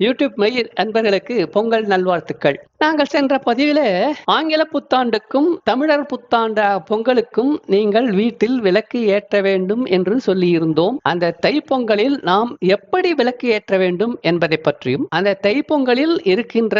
YouTube மயில் அன்பர்களுக்கு பொங்கல் நல்வாழ்த்துக்கள். நாங்கள் சென்ற பதிவில ஆங்கில புத்தாண்டுக்கும் தமிழர் புத்தாண்ட பொங்கலுக்கும் நீங்கள் வீட்டில் விளக்கு ஏற்ற வேண்டும் என்று சொல்லியிருந்தோம். அந்த தைப்பொங்கலில் நாம் எப்படி விளக்கு ஏற்ற வேண்டும் என்பதை பற்றியும் அந்த தைப்பொங்கலில் இருக்கின்ற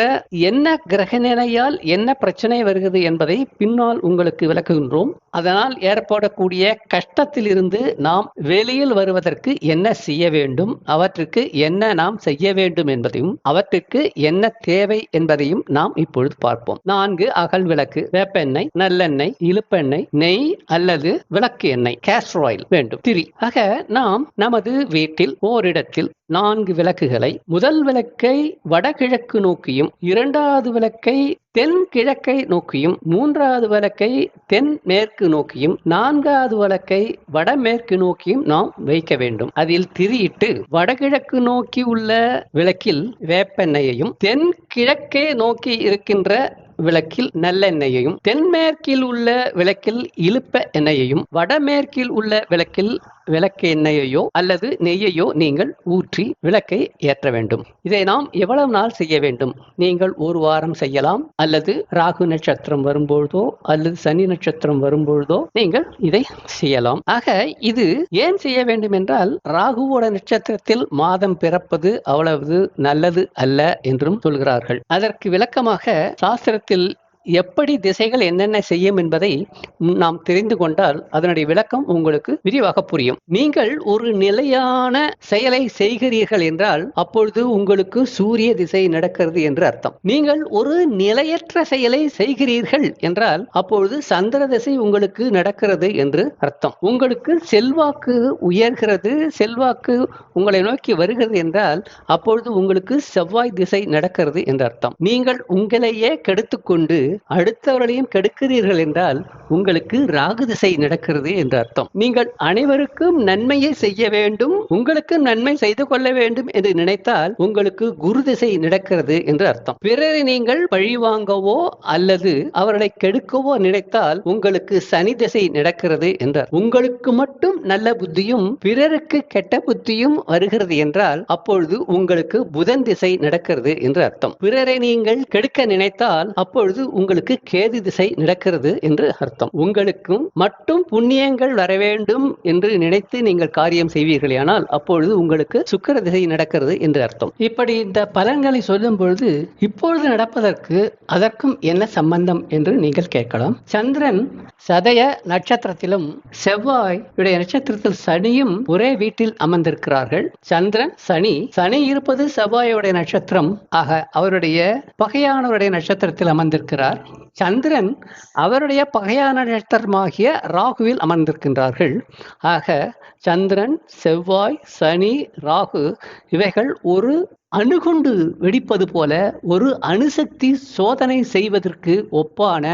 என்ன கிரக நிலையால் என்ன பிரச்சனை வருகிறது என்பதை பின்னால் உங்களுக்கு விளக்குகின்றோம். அதனால் ஏற்படக்கூடிய கஷ்டத்திலிருந்து நாம் வெளியில் வருவதற்கு என்ன செய்ய வேண்டும் அவற்றுக்கு என்ன நாம் செய்ய வேண்டும் என்பதையும் அவற்றுக்கு என்ன தேவை என்பதையும் நாம் இப்பொழுது பார்ப்போம். நான்கு அகல் விளக்கு வேப்பெண்ணெய் நல்லெண்ணெய் இழுப்பெண்ணெய் நெய் அல்லது விளக்கு எண்ணெய் கேஸ்ட்ராயில் வேண்டும். திரி. ஆக நாம் நமது வீட்டில் ஓரிடத்தில் நான்கு விளக்குகளை முதல் விளக்கை வடகிழக்கு நோக்கியும் இரண்டாவது விளக்கை தென் கிழக்கை நோக்கியும் மூன்றாவது விளக்கை தென் மேற்கு நோக்கியும் நான்காவது விளக்கை வடமேற்கு நோக்கியும் நாம் வைக்க வேண்டும். அதில் திரியிட்டு வடகிழக்கு நோக்கி உள்ள விளக்கில் வேப்பெண்ணையையும் தென் கிழக்கே நோக்கி இருக்கின்ற விளக்கில் நல்லெண்ணெயையும் தென்மேற்கில் உள்ள விளக்கில் இழுப்ப எண்ணெயையும் வடமேற்கில் உள்ள விளக்கில் விளக்கு எண்ணெயையோ அல்லது நெய்யையோ நீங்கள் ஊற்றி விளக்கை ஏற்ற வேண்டும். இதை நாம் எவ்வளவு நாள் செய்ய வேண்டும்? நீங்கள் ஒரு வாரம் செய்யலாம் அல்லது ராகு நட்சத்திரம் வரும்பொழுதோ அல்லது சனி நட்சத்திரம் வரும்பொழுதோ நீங்கள் இதை செய்யலாம். ஆக இது ஏன் செய்ய வேண்டும் என்றால் ராகுவோட நட்சத்திரத்தில் மாதம் பிறப்பது அவ்வளவு நல்லது அல்ல என்றும் சொல்கிறார்கள். அதற்கு விளக்கமாக சாஸ்திரத்தில் எப்படி திசைகள் என்னென்ன செய்யும் என்பதை நாம் தெரிந்து கொண்டால் அதனுடைய விளக்கம் உங்களுக்கு விரிவாக புரியும். நீங்கள் ஒரு நிலையான செயலை செய்கிறீர்கள் என்றால் அப்பொழுது உங்களுக்கு சூரிய திசை நடக்கிறது என்று அர்த்தம். நீங்கள் ஒரு நிலையற்ற செயலை செய்கிறீர்கள் என்றால் அப்பொழுது சந்திர திசை உங்களுக்கு நடக்கிறது என்று அர்த்தம். உங்களுக்கு செல்வாக்கு உயர்கிறது செல்வாக்கு உங்களை நோக்கி வருகிறது என்றால் அப்பொழுது உங்களுக்கு செவ்வாய் திசை நடக்கிறது என்று அர்த்தம். நீங்கள் உங்களையே கெடுத்துக்கொண்டு அடுத்தவர்களையும் கெடுக்கிறீர்கள் என்றால் உங்களுக்கு ராகு திசை நடக்கிறது என்று அர்த்தம். நீங்கள் அனைவருக்கும் நன்மையை செய்ய வேண்டும் உங்களுக்கு நன்மை செய்து கொள்ள வேண்டும் என்று நினைத்தால் உங்களுக்கு குரு திசை நடக்கிறது என்று அர்த்தம். பிறரை நீங்கள் பழிவாங்கவோ அல்லது அவர்களை கெடுக்கவோ நினைத்தால் உங்களுக்கு சனி திசை நடக்கிறது என்றார் உங்களுக்கு மட்டும் நல்ல புத்தியும் பிறருக்கு கெட்ட புத்தியும் வருகிறது என்றால் அப்பொழுது உங்களுக்கு புதன் திசை நடக்கிறது என்று அர்த்தம். பிறரை நீங்கள் கெடுக்க நினைத்தால் அப்பொழுது உங்களுக்கு கேது திசை நடக்கிறது என்று அர்த்தம். உங்களுக்கும் மட்டும் புண்ணியங்கள் வர வேண்டும் என்று நினைத்து நீங்கள் காரியம் செய்வீர்களானால் அப்பொழுது உங்களுக்கு சுக்கர திசை நடக்கிறது என்று அர்த்தம். இப்படி இந்த பலன்களை சொல்லும் பொழுது இப்பொழுது நடப்பதற்கு அதற்கும் என்ன சம்பந்தம் என்று நீங்கள் கேட்கலாம். சந்திரன் சதய நட்சத்திரத்திலும் செவ்வாய் உடைய நட்சத்திரத்தில் சனியும் ஒரே வீட்டில் அமர்ந்திருக்கிறார்கள். சந்திரன் சனி சனி இருப்பது செவ்வாயுடைய நட்சத்திரம். ஆக அவருடைய பகையானவருடைய நட்சத்திரத்தில் அமர்ந்திருக்கிறார். சந்திரன் அவருடைய பகையான நட்சத்திரமாகிய ராகுவில் அமர்ந்திருக்கின்றார்கள். ஆக சந்திரன் செவ்வாய் சனி ராகு இவைகள் ஒரு அணுகுண்டு வெடிப்பது போல ஒரு அணுசக்தி சோதனை செய்வதற்கு ஒப்பான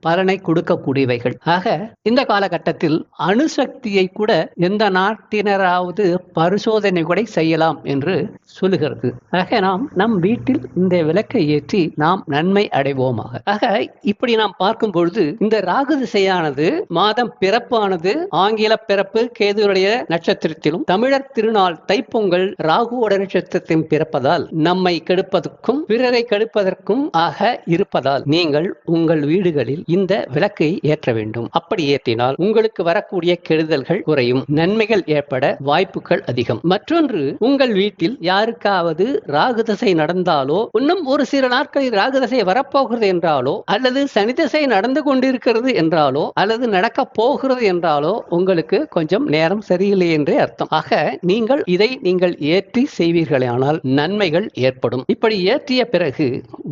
பலனை கொடுக்கக்கூடியவைகள். ஆக இந்த காலகட்டத்தில் அணுசக்தியை கூட எந்த நாட்டினராவது பரிசோதனை கூட செய்யலாம் என்று சொல்லுகிறது. ஆக நாம் நம் வீட்டில் இந்த விளக்கை ஏற்றி நாம் நன்மை அடைவோமாக. ஆக இப்படி நாம் பார்க்கும் பொழுது இந்த ராகு திசையானது மாதம் பிறப்பானது ஆங்கில பிறப்பு கேதுடைய நட்சத்திரத்திலும் தமிழர் திருநாள் தைப்பொங்கல் ராகுவோட நட்சத்திரத்தின் பிறப்பதால் நம்மை கெடுப்பதற்கும் பிறரை கெடுப்பதற்கும் ஆக இருப்பதால் நீங்கள் உங்கள் வீடுகளில் இந்த விளக்கை ஏற்ற வேண்டும். அப்படி ஏற்றினால் உங்களுக்கு வரக்கூடிய கெடுதல்கள் குறையும். நன்மைகள் ஏற்பட வாய்ப்புகள் அதிகம். மற்றொன்று உங்கள் வீட்டில் யாருக்காவது ராகுதசை நடந்தாலோ இன்னும் ஒரு சில நாட்களில் ராகுதசை வரப்போகிறது என்றாலோ அல்லது சனிதசை நடந்து கொண்டிருக்கிறது என்றாலோ அல்லது நடக்க போகிறது என்றாலோ உங்களுக்கு கொஞ்சம் நேரம் சரியில்லை என்றே அர்த்தம். ஆக நீங்கள் இதை நீங்கள் ஏற்றி செய்வீர்களே ஆனால் நன்மைகள் ஏற்படும். இப்படி ஏற்றிய பிறகு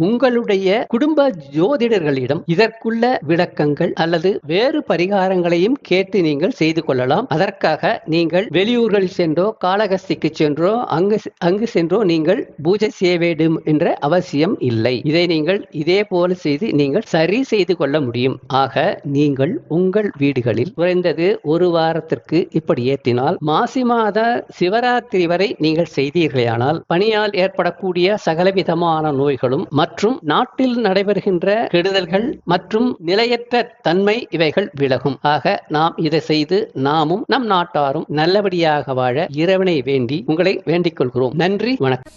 உங்களுடைய குடும்ப ஜோதிடர்களிடம் இதற்குள்ள விளக்கங்கள் அல்லது வேறு பரிகாரங்களையும் கேட்டு நீங்கள் செய்து கொள்ளலாம். அதற்காக நீங்கள் வெளியூர்கள் சென்றோ காளகஸ்திக்கு சென்றோ அங்கு அங்கு சென்றோ நீங்கள் பூஜை செய்ய வேண்டும் என்ற அவசியம் இல்லை. இதை நீங்கள் இதே போல செய்து நீங்கள் சரி செய்து கொள்ள முடியும். ஆக நீங்கள் உங்கள் வீடுகளில் குறைந்தது ஒரு வாரத்திற்கு இப்படி ஏற்றினால் மாசி மாத சிவராத்திரி வரை நீங்கள் செய்தீர்களானால் பணியால் ஏற்படக்கூடிய சகலவிதமான நோய்களும் மற்றும் நாட்டில் நடைபெறுகின்ற கெடுதல்கள் மற்றும் நிலையற்ற தன்மை இவைகள் விலகும். ஆக நாம் இதை செய்து நாமும் நம் நாட்டாரும் நல்லபடியாக வாழ இறைவனை வேண்டி உங்களை வேண்டிக் கொள்கிறோம். நன்றி வணக்கம்.